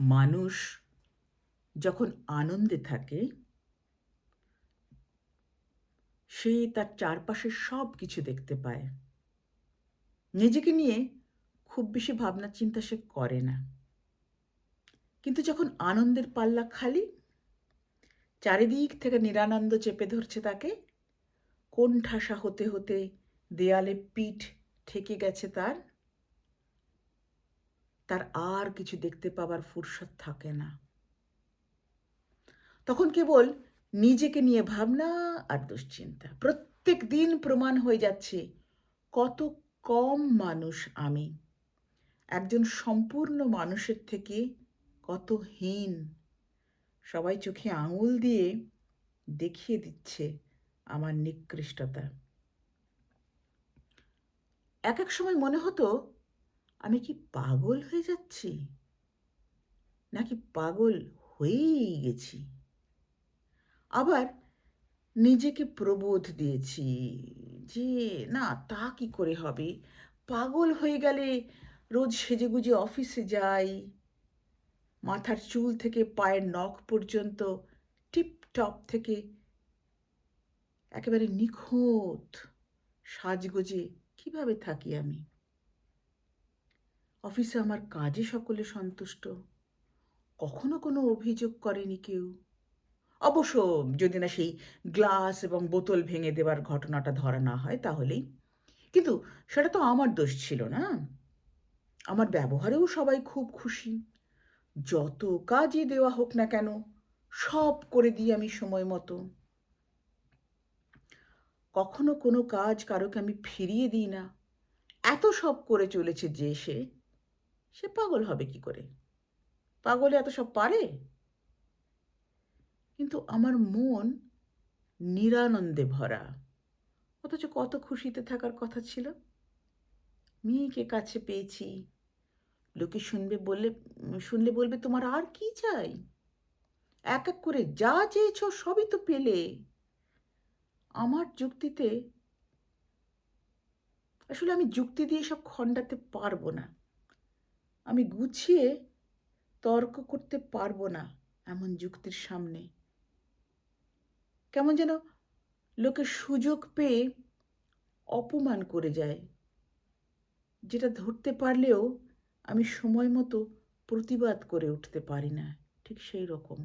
মানুষ যখন আনন্দে থাকে, সে তার চারপাশের সব কিছু দেখতে পায়। নিজেকে নিয়ে খুব বেশি ভাবনা চিন্তা সে করে না। কিন্তু যখন আনন্দের পাল্লা খালি, চারিদিক থেকে নিরানন্দ চেপে ধরছে তাকে কোন ঠাসা হতে হতে দেয়ালে পিঠ ঠেকে গেছে তার। তার আর কিছু দেখতে পাবার ফুরসত থাকে না। তখন কেবল নিজেকে নিয়ে ভাবনা আর দুশ্চিন্তা। প্রত্যেক দিন প্রমাণ হয়ে যাচ্ছে কত কম মানুষ আমি। একজন সম্পূর্ণ মানুষের থেকে কত হীন। সবাই চোখে আঙুল দিয়ে দেখিয়ে দিচ্ছে আমার নিকৃষ্টতা। এক এক সময় মনে হতো আমি কি পাগল হয়ে যাচ্ছি? নাকি পাগল হয়েই গেছি? আবার নিজেকে প্রবোধ দিয়েছি যে, না, তা কি করে হবে? পাগল হয়ে গেলে রোজ সেজেগুজে অফিসে যাই। মাথার চুল থেকে পায়ের নখ পর্যন্ত টিপটপ থেকে একেবারে নিখুঁত সাজগোজে কীভাবে থাকি আমি? অফিসে আমার কাজে সকলে সন্তুষ্ট। কখনো কোনো অভিযোগ করেনি কেউ। অবশ্য যদি না সেই গ্লাস এবং বোতল ভেঙে দেওয়ার ঘটনাটা ধরা না হয় তাহলেই। কিন্তু সেটা তো আমার দোষ ছিল না। আমার ব্যবহারেও সবাই খুব খুশি। যত কাজই দেওয়া হোক না কেন, সব করে দিই আমি সময় মতো। কখনো কোনো কাজ কারোকে আমি ফিরিয়ে দিই না। এত সব করে চলেছে যে সে সে পাগল হবে কি করে? পাগলে এত সব পারে? কিন্তু আমার মন নিরানন্দে ভরা। অথচ কত খুশিতে থাকার কথা ছিল। মেয়েকে কাছে পেয়েছি। লোকে শুনবে বললে, শুনলে বলবে, তোমার আর কি চাই? এক এক করে যা চেয়েছ সবই তো পেলে। আমার যুক্তিতে, আসলে আমি যুক্তি দিয়ে সব খণ্ডাতে পারব না। আমি গুছিয়ে তর্ক করতে পারব না এমন যুক্তির সামনে। কেমন যেন লোকে সুযোগ পেয়ে অপমান করে যায়, যেটা ধরতে পারলেও আমি সময় মতো প্রতিবাদ করে উঠতে পারি না, ঠিক সেই রকম।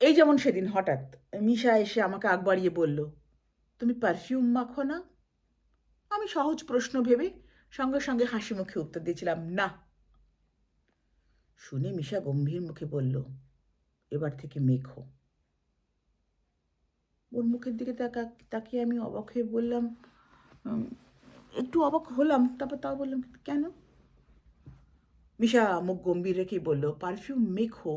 এই যেমন সেদিন হঠাৎ মিশা এসে আমাকে আগ বাড়িয়ে বলল, তুমি পারফিউম মাখো না? আমি সহজ প্রশ্ন ভেবে সঙ্গে সঙ্গে হাসি মুখে উত্তর দিয়েছিলাম, না। শুনে মিশা গম্ভীর মুখে বলল, এবার থেকে মেখো ওর মুখের দিকে তাকা, তাকিয়ে আমি অবাক হয়ে বললাম একটু অবাক হলাম, তারপর তাও বললাম, কেন? মিশা মুখ গম্ভীর রেখেই বলল, পারফিউম মেখো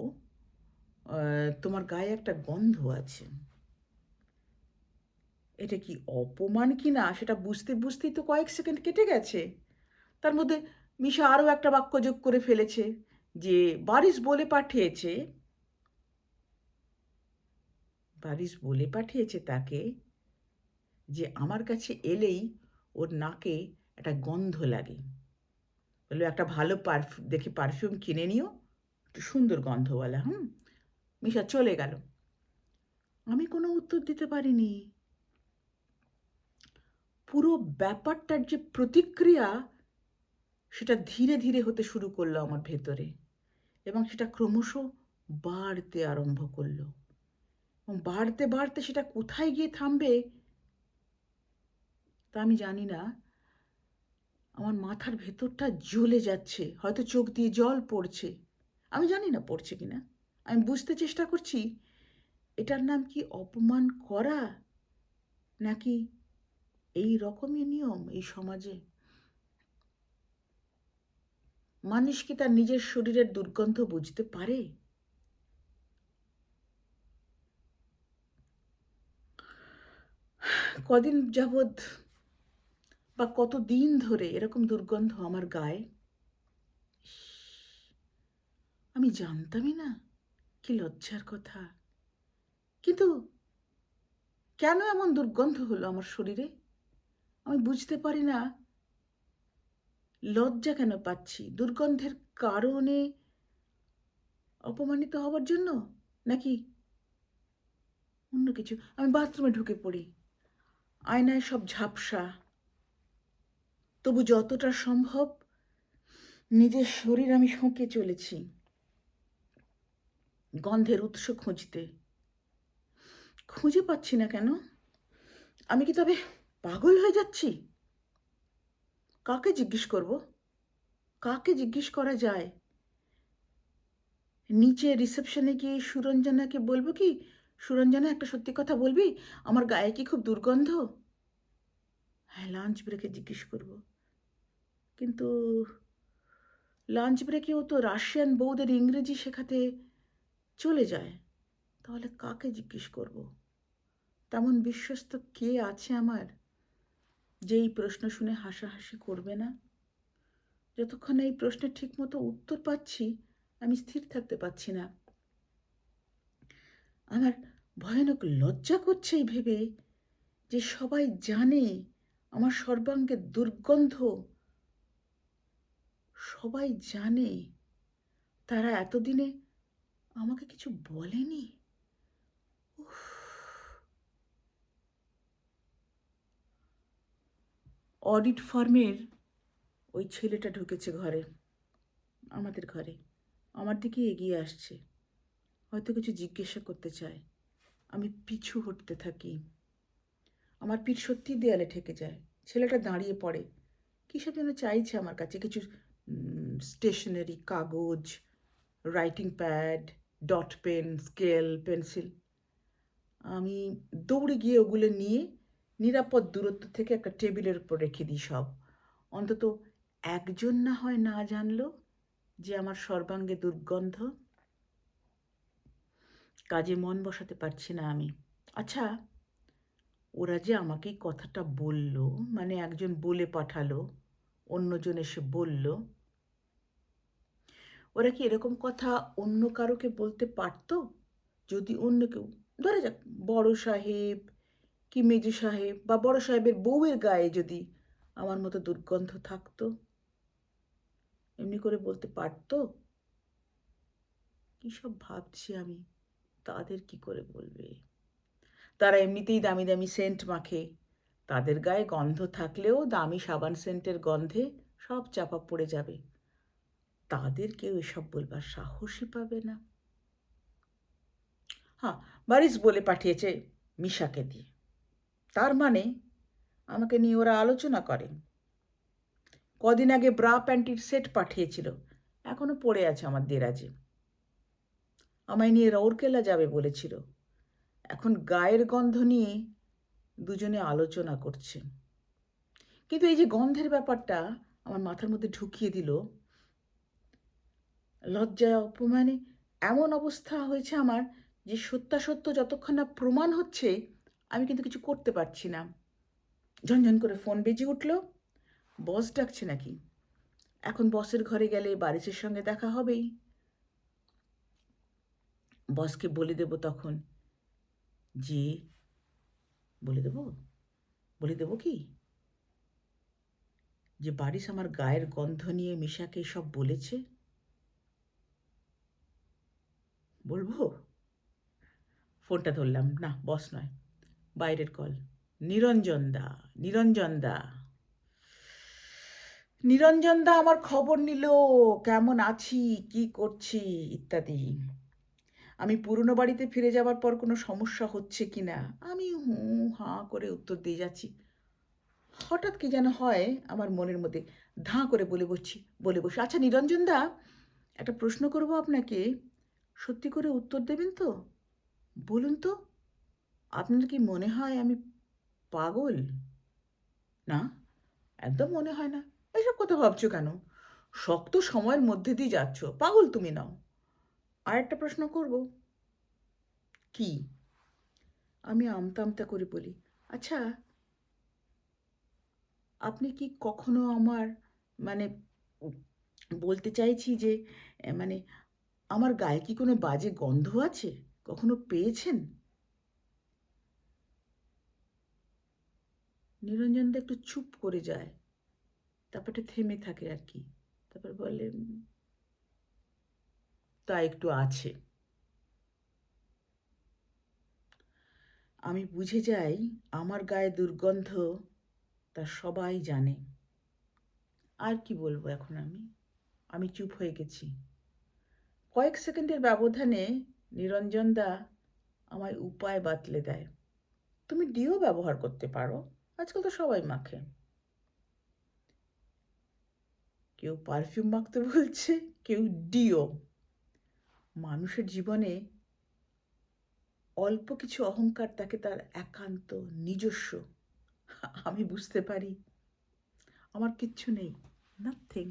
তোমার গায়ে একটা গন্ধ আছে। এটা কি অপমান কি না সেটা বুঝতে, বুঝতেই তো কয়েক সেকেন্ড কেটে গেছে। তার মধ্যে মিশা আরও একটা বাক্য যোগ করে ফেলেছে যে, বারিশ বলে পাঠিয়েছে। বারিশ বলে পাঠিয়েছে তাকে যে, আমার কাছে এলেই ওর নাকে একটা গন্ধ লাগে। বলল, একটা ভালো পারফিউম দেখে পারফিউম কিনে নিও। একটু সুন্দর গন্ধওয়ালা হুম? মিশা চলে গেল। আমি কোনো উত্তর দিতে পারিনি। পুরো ব্যাপারটার যে প্রতিক্রিয়া সেটা ধীরে ধীরে হতে শুরু করল আমার ভেতরে এবং সেটা ক্রমশ বাড়তে আরম্ভ করল। এবং বাড়তে বাড়তে সেটা কোথায় গিয়ে থামবে তা আমি জানি না। আমার মাথার ভেতরটা জ্বলে যাচ্ছে, হয়তো চোখ দিয়ে জল পড়ছে। আমি জানি না পড়ছে কি না আমি বুঝতে চেষ্টা করছি, এটার নাম কি অপমান করা নাকি এই রকমই নিয়ম এই সমাজে? মানুষ কি তার নিজের শরীরের দুর্গন্ধ বুঝতে পারে? কদিন যাবৎ বা কত দিন ধরে এরকম দুর্গন্ধ আমার গায়ে? আমি জানতামই না। কি লজ্জার কথা। কিন্তু কেন এমন দুর্গন্ধ হলো আমার শরীরে? আমি বুঝতে পারি না। লজ্জা কেন পাচ্ছি? দুর্গন্ধের কারণে অপমানিত হওয়ার জন্য? নাকি অন্য কিছু? আমি বাথরুমে ঢুকে পড়ি। আয়নায় সব ঝাপসা। তবু যতটা সম্ভব নিজের শরীর আমি শুঁকে চলেছি। গন্ধের উৎস খুঁজতে। খুঁজে পাচ্ছি না কেন? আমি কি তবে পাগল হয়ে যাচ্ছি? কাকে জিজ্ঞেস করব? কাকে জিজ্ঞেস করা যায়? নিচে রিসেপশনে গিয়ে সুরঞ্জনাকে বলব কি? সুরঞ্জনা, একটা সত্যি কথা বলবি? আমার গায়ে কি খুব দুর্গন্ধ? হ্যাঁ লাঞ্চ ব্রেকে জিজ্ঞেস করব। কিন্তু লাঞ্চ ব্রেকেও তো রাশিয়ান বউদের ইংরেজি শেখাতে চলে যায়। তাহলে কাকে জিজ্ঞেস করব? তেমন বিশ্বস্ত কে আছে আমার? যেই প্রশ্ন শুনে হাসাহাসি করবে না? যতক্ষণ এই প্রশ্নের ঠিকমতো উত্তর পাচ্ছি, আমি স্থির থাকতে পারছি না। আমার ভয়ানক লজ্জা করছে এই ভেবে যে সবাই জানে আমার সর্বাঙ্গে দুর্গন্ধ। সবাই জানে তারা এতদিনে আমাকে কিছু বলেনি। অডিট ফর্মের ওই ছেলেটা ঢুকেছে ঘরে, আমাদের ঘরে। আমার দিকে এগিয়ে আসছে। হয়তো কিছু জিজ্ঞাসা করতে চায়। আমি পিছু হটতে থাকি। আমার পিঠ সত্যিই দেয়ালে ঠেকে যায়। ছেলেটা দাঁড়িয়ে পড়ে। কী সব যেন চাইছে আমার কাছে? কিছু স্টেশনারি কাগজ writing pad dot pen scale pencil আমি দৌড়ে গিয়ে ওগুলো নিয়ে নিরাপদ দূরত্ব থেকে একটা টেবিলের উপর রেখে দিই সব। অন্তত একজন না হয় না জানলো যে আমার সর্বাঙ্গে দুর্গন্ধ। কাজে মন বসাতে পারছি না আমি। আচ্ছা ওরা যে আমাকে কথাটা বলল মানে একজন বলে পাঠালো, অন্যজন এসে বলল, ওরা কি এরকম কথা অন্য কারোকে বলতে পারতো? যদি অন্য কেউ, ধরে যাক, বড় সাহেব কি মেজু সাহেব বা বড় সাহেবের বউয়ের গায়ে যদি আমার মতো দুর্গন্ধ থাকতো? এমনি করে বলতে পারতো? কী সব ভাবছি আমি, তাদের কি করে বলবে? তারা এমনিতেই দামি দামি সেন্ট মাখে। তাদের গায়ে গন্ধ থাকলেও দামি সাবান সেন্টের গন্ধে সব চাপা পড়ে যাবে। তাদের কেউ এসব বলবার সাহসই পাবে না। হ্যাঁ বারিশ বলে পাঠিয়েছে মিশাকে দিয়ে। তার মানে আমাকে নিয়ে ওরা আলোচনা করে। কদিন আগে ব্রা প্যান্টির সেট পাঠিয়েছিল এখনও পড়ে আছে আমার দেরাজে। আমায় নিয়ে রৌরকেলা যাবে বলেছিল। এখন গায়ের গন্ধ নিয়ে দুজনে আলোচনা করছে। কিন্তু এই যে গন্ধের ব্যাপারটা আমার মাথার মধ্যে ঢুকিয়ে দিল লজ্জায় অপমানে এমন অবস্থা হয়েছে আমার যে সত্যাসত্য যতক্ষণ না প্রমাণ হচ্ছে আমি কিন্তু কিছু করতে পারছি না। ঝনঝন করে ফোন বেজে উঠল, বস ডাকছে নাকি? এখন বসের ঘরে গেলে বারিশের সঙ্গে দেখা হবেই। বসকে বলে দেব তখন যে বলে দেব? বলে দেব কি? যে বারিশ আমার গায়ের গন্ধ নিয়ে মিশাকে সব বলেছে। বলব? ফোনটা ধরলাম, না, বস নয়। বাইরের কল। নিরঞ্জন দা নিরঞ্জন দা। নিরঞ্জন দা আমার খবর নিল, কেমন আছি, কি করছি, ইত্যাদি। আমি পুরনো বাড়িতে ফিরে যাওয়ার পর কোনো সমস্যা হচ্ছে কি না, আমি হু হাঁ করে উত্তর দিয়ে যাচ্ছি। হঠাৎ কি যেন হয়, আমার মনের মধ্যে ধাঁ করে বলে বসছি, বলে বসি আচ্ছা নিরঞ্জন দা, একটা প্রশ্ন করব আপনাকে। সত্যি করে উত্তর দেবেন তো? বলুন তো। আপনার কি মনে হয় আমি পাগল? না, একদম মনে হয় না। এসব কথা ভাবছ কেন? শক্ত সময়ের মধ্যে দিয়ে যাচ্ছ। পাগল তুমি নাও। আর একটা প্রশ্ন করব। কি? আমি আমতা আমতা করে বলি আচ্ছা আপনি কি কখনো আমার মানে বলতে চাইছি যে মানে আমার গায়ে কি কোনো বাজে গন্ধ আছে? কখনো পেয়েছেন? নিরঞ্জনদা একটু চুপ করে যায়। তারপর থেমে থাকে আর কি। তারপর বলে, তা একটু আছে। আমি বুঝে যাই আমার গায়ে দুর্গন্ধ তা সবাই জানে। আর কি বলব এখন আমি? আমি চুপ হয়ে গেছি। কয়েক সেকেন্ডের ব্যবধানে নিরঞ্জন দা আমায় উপায় বাতলে দেয়। তুমি ডিও ব্যবহার করতে পারো। আজকাল তো সবাই মাখে। কেউ পারফিউম মাখতে বলছে, কেউ ডিও মানুষের জীবনে অল্প কিছু অহংকার তাকে তার একান্ত, নিজস্ব, আমি বুঝতে পারি। আমার কিচ্ছু নেই নাথিং